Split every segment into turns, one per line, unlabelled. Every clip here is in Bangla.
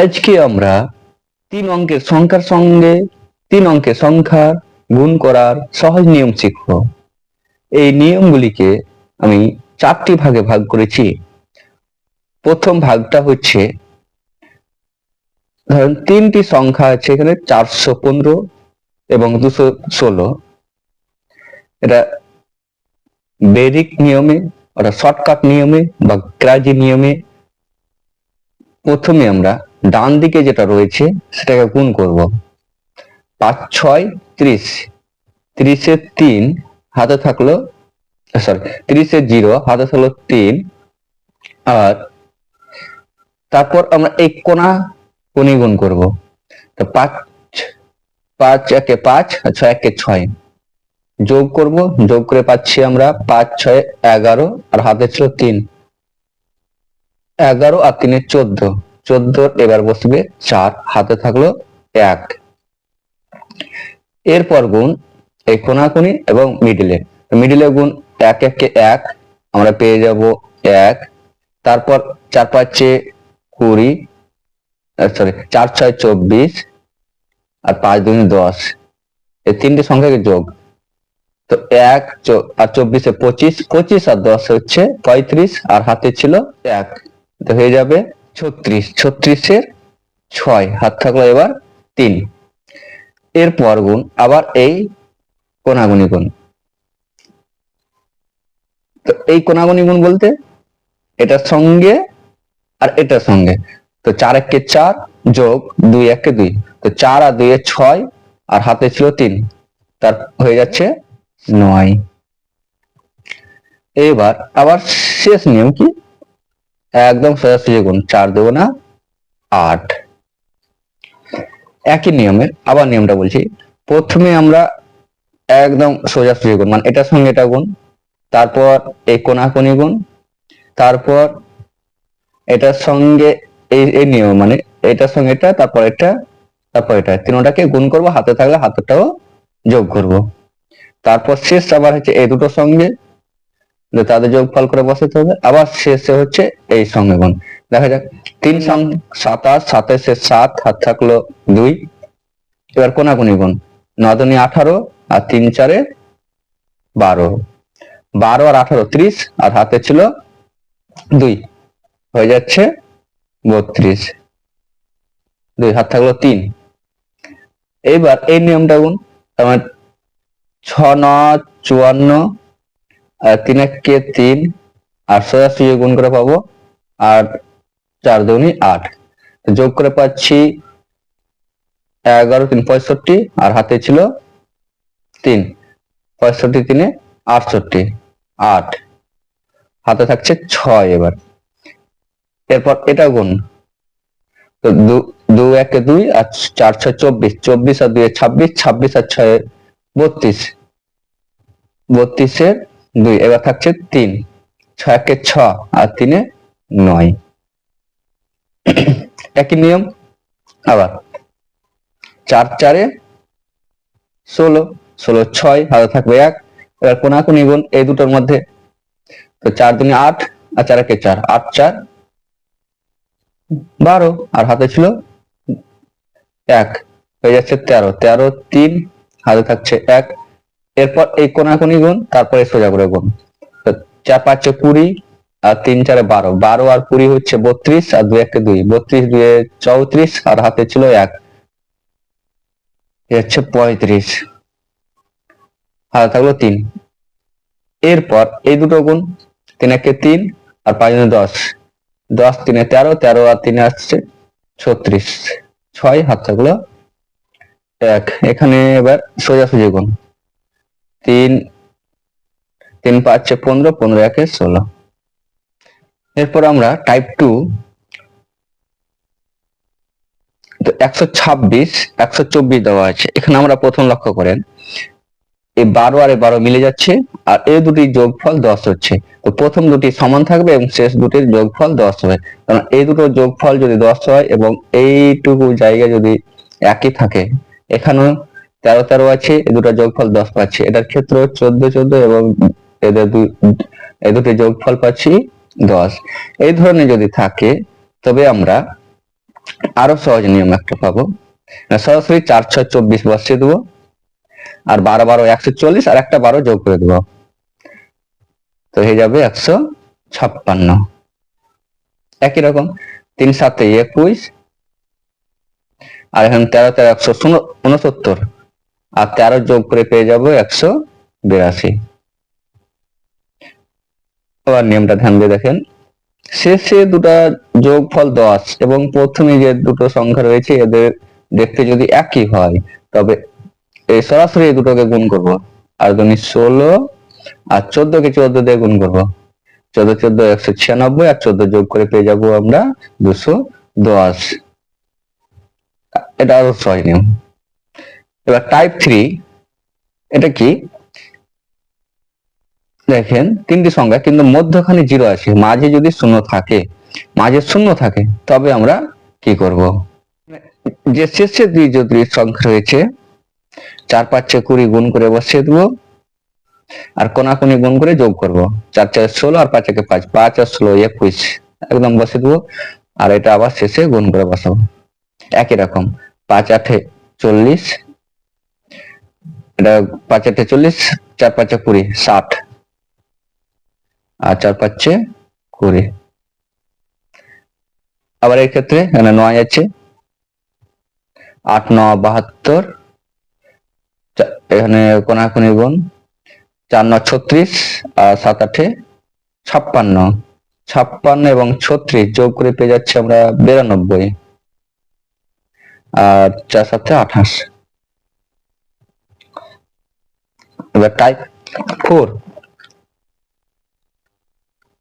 আজকে আমরা তিন অঙ্কের সংখ্যার সঙ্গে তিন অঙ্কের সংখ্যার গুণ করার সহজ নিয়ম শিখব। এই নিয়মগুলিকে আমি চারটি ভাগে ভাগ করেছি। প্রথম ভাগটা হচ্ছে, ধরেন তিনটি সংখ্যা আছে এখানে চারশো পনেরো এবং দুশো ষোলো। এটা বেরিক নিয়মে, ওটা শর্টকাট নিয়মে বা গ্রাজি নিয়মে প্রথমে আমরা ডান দিকে যেটা রয়েছে, সেটাকে গুণ করব। পাঁচ, ছয়, ত্রিশ। ত্রিশের তিন, হাতে থাকল সরি ত্রিশের জিরো, হাতে থাকল তিন। আর তারপর আমরা এই কোনা কোনি গুণ করব। তো পাঁচ পাঁচ, একে পাঁচ, আর ছয়, একে ছয়। যোগ করব, যোগ করে পাচ্ছি আমরা পাঁচ, ছয়, এগারো, আর হাতে ছিল তিন। এগারো আর তিনের চোদ্দ। চোদ্দ, এবার বসবে চার, হাতে থাকল এক। এরপর গুণ এই কোনাকুনি এবং মিডিলে। মিডিলে গুণ এক, একে এক, আমরা পেয়ে যাব এক। তারপর চার পাঁচে কুড়ি সরি চার ছয় চব্বিশ আর পাঁচ দুই দশ। এই তিনটে সংখ্যাকে যোগ। তো এক আর চব্বিশে পঁচিশ পঁচিশ আর দশ হচ্ছে পঁয়ত্রিশ, আর হাতে ছিল এক। তো হয়ে যাবে ছত্রিশ। ছত্রিশের ছয়, হাত থাকল এবার তিন। এরপর গুণ, আবার এই কোনাগুনি গুণ। তো এই কোনাগুনি গুণ বলতে এটার সঙ্গে আর এটার সঙ্গে। তো চার চার যোগ দুই একে দুই। তো চার আর দুই এর ছয়, আর হাতে ছিল তিন। তার হয়ে যাচ্ছে নয়। এবার আবার শেষ নিয়ম কি? একদম সোজাসুজি গুণ চার দেবো না, আট। একই নিয়মের আবার নিয়মটা বলছি, প্রথমে আমরা একদম সোজাসুজি গুণ মানে এটার সঙ্গে এটা গুণ, তারপর এই কোনাকুনি গুণ, তারপর এটার সঙ্গে এই এই নিয়ম মানে এটার সঙ্গে এটা, তারপর এটা তারপর এটা তিনটাকে গুণ করব, হাতে থাকলে হাতেরটাও যোগ করব। তারপর শেষ আবার হচ্ছে এই দুটোর সঙ্গে তাদের যোগফল করে বসাতে হবে। আবার শেষে হচ্ছে এই সঙ্গে গুণ দেখা যাক, তিন সং সাতাশ সাতাশে সাত হাত থাকল দুই। এবার কোনাকুনি গুণ। নদনী আঠারো আর তিন চারে বারো। বারো আর আঠারো ত্রিশ, আর হাতে ছিল দুই। হয়ে যাচ্ছে বত্রিশ। দুই, হাত থাকল তিন। এইবার এই নিয়মটা গুণ। তার মানে ছ, ন, চুয়ান্ন তিন একে তিন আর সোজাসুজি গুণ করে পাবো আর চার দুগুনি আট। যোগ করে পাচ্ছি এগারো, তিন পঁয়ষট্টি, আর হাতে ছিল তিন। পঁয়ষট্টি তিনে আটষট্টি, আট। হাতে থাকছে ছয় এবার। এরপর এটা গুণ। তো দু একে দুই, আর চার ছয় চব্বিশ চব্বিশ আর দুই ছাব্বিশ ছাব্বিশ আর ছয় বত্রিশ। বত্রিশের দুই, এবার থাকছে তিন। ছয় একে ছ আর তিনে নয়। একই নিয়ম, আবার চার চারে ষোলো ষোলো ছয়, হাতে থাকবে এক। এবার কোনাকুনি গুণ এই দুটোর মধ্যে তো চার দুনি আট আর চার একে চার, আট চার বারো, আর হাতে ছিল এক। হয়ে যাচ্ছে তেরো তেরো তিন, হাতে থাকছে এক। এরপর এই কোনাকুনি গুণ, তারপরে সোজা করে গুণ। চার, পাঁচে কুড়ি, আর তিন, চারে বারো। বারো আর কুড়ি হচ্ছে বত্রিশ, আর দুই, একে, দুই। বত্রিশ দুয়ে চৌত্রিশ, আর হাতে ছিল এক। হচ্ছে পঁয়ত্রিশ। হাতে থাকল তিন। এরপর এই দুটো গুণ, তিন একে তিন, আর পাঁচ দশ। দশ, তিনে তেরো তেরো আর তিনে আসছে ছত্রিশ। ছয়, হাত থাকল এক। এখানে এবার সোজাসুজি গুণ। তিন তিন পাঁচে পনেরো পনেরো একে ষোলো। এরপর আমরা টাইপ টু একশো ছাব্বিশ, একশো চব্বিশ দেওয়া আছে। এখানে আমরা প্রথম লক্ষ্য করেন, এই বারো আর বারো মিলে যাচ্ছে, আর এই দুটি যোগফল দশ হচ্ছে। তো প্রথম দুটি সমান থাকবে এবং শেষ দুটির যোগফল দশ হবে। কারণ এই দুটো যোগফল যদি দশ হয় এবং এইটুকু জায়গা যদি একই থাকে, এখানেও তেরো তেরো আছে, এই দুটো যোগফল দশ পাচ্ছি। এটার ক্ষেত্রে চোদ্দ চোদ্দ এবং এদের দুই দুটি যোগফল পাচ্ছি দশ। এই ধরনের যদি থাকে, তবে আমরা আরও সহজ নিয়ম একটা পাবো। সরাসরি চার, ছয়, চব্বিশ বসিয়ে দেবো। আর বারো বারো, একশো চল্লিশ, আর একটা বারো যোগ করে দেবো। তো হয়ে যাবে একশো ছাপ্পান্ন। একই রকম, তিন, সাতে একুশ, আর এখন তেরো তেরো, একশো উনসত্তর। আর তেরো যোগ করে পেয়ে যাব একশো বিরাশি। আবার নিয়মটা ধ্যান দিয়ে দেখেন। শেষে দুটা যোগফল দশ এবং প্রথমে যে দুটো সংখ্যা রয়েছে, এদের দেখতে যদি একই হয়, তবে এই সরাসরি দুটোকে গুণ করব। আর তুমি ষোলো আর চোদ্দ কে চোদ্দ দিয়ে গুণ করব। চোদ্দ চোদ্দ, একশো ছিয়ানব্বই আর চোদ্দ যোগ করে পেয়ে যাব আমরা দুশো দশ। এটা আরও সহজ নিয়ম। এবার টাইপ থ্রি এটা কি? দেখেন, তিনটি সংখ্যা কিন্তু মধ্যখানে জিরো আছে মাঝে যদি শূন্য থাকে, মাঝে শূন্য থাকে, তবে আমরা কি করব? যে শেষে দুই যদি সংখ্যা রয়েছে, চার, পাঁচে কুড়ি গুণ করে বসিয়ে দেবো, আর কোনাকুনি গুণ করে যোগ করব। চার চার, ষোলো আর পাঁচ, একে পাঁচ পাঁচ আর ষোলো, একুশ, একদম বসিয়ে দেবো, আর এটা আবার শেষে গুণ করে বসাবো। একই রকম, পাঁচ আঠে চল্লিশ এটা পাঁচ আটে চল্লিশ, চার পাঁচে কুড়ি, ষাট। আর চার পাঁচে কুড়ি। আবার এই ক্ষেত্রে এখানে নয় আছে। আট, ন, বাহাত্তর। এখানে কোনাকুনি গুণ। চার, ন, ছত্রিশ। আর সাত, আটে ছাপ্পান্ন। ছাপ্পান্ন এবং ছত্রিশ যোগ করে পেয়ে যাচ্ছে আমরা বিরানব্বই। আর চার সাথে আঠাশ। এবার টাইপ ফোর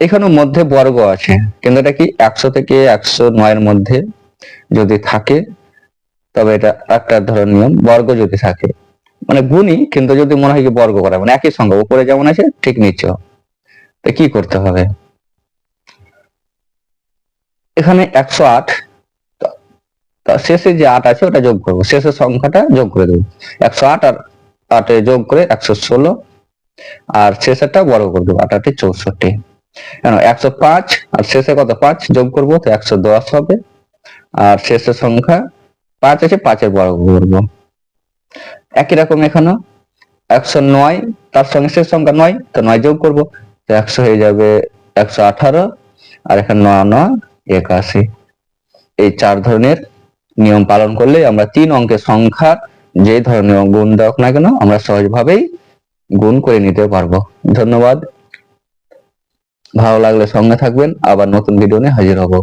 এখানেও মধ্যে বর্গ আছে। কিন্তু এটা কি? একশো থেকে একশো নয়ের মধ্যে যদি থাকে তবে এটা একটা ধরনের নিয়ম বর্গ যদি থাকে। মানে গুণই কিন্তু যদি মনে হয় কি বর্গ করা মানে একই সংখ্যা উপরে যেমন আছে ঠিক নিচেও। তো কি করতে হবে? এখানে একশো আট তা শেষে যে আট আছে ওটা যোগ করব। শেষের সংখ্যাটা যোগ করে দেবো। একশো আট আর আটে যোগ করে একশো ষোলো। আর শেষেরটা বড় করে দেবো আট আটে চৌষট্টি একশো পাঁচ, আর শেষে কত? পাঁচ যোগ করব, তো একশো দশ হবে। আর শেষের সংখ্যা পাঁচ আছে, পাঁচের বর্গ করব একই রকম এখানে একশো নয়, তার সঙ্গে শেষ সংখ্যা নয়, তো নয় যোগ করব, তো একশো হয়ে যাবে একশো আঠারো। আর এখানে নয় নয়, একাশি। এই চার ধরনের নিয়ম পালন করলে আমরা তিন অঙ্কের সংখ্যা যে ধরনের গুণ দেওয়া না কেন, আমরা সহজভাবেই গুণ করে নিতে পারব। ধন্যবাদ। ভালো লাগলে সঙ্গে থাকবেন। আবার নতুন ভিডিও নিয়ে হাজির হব।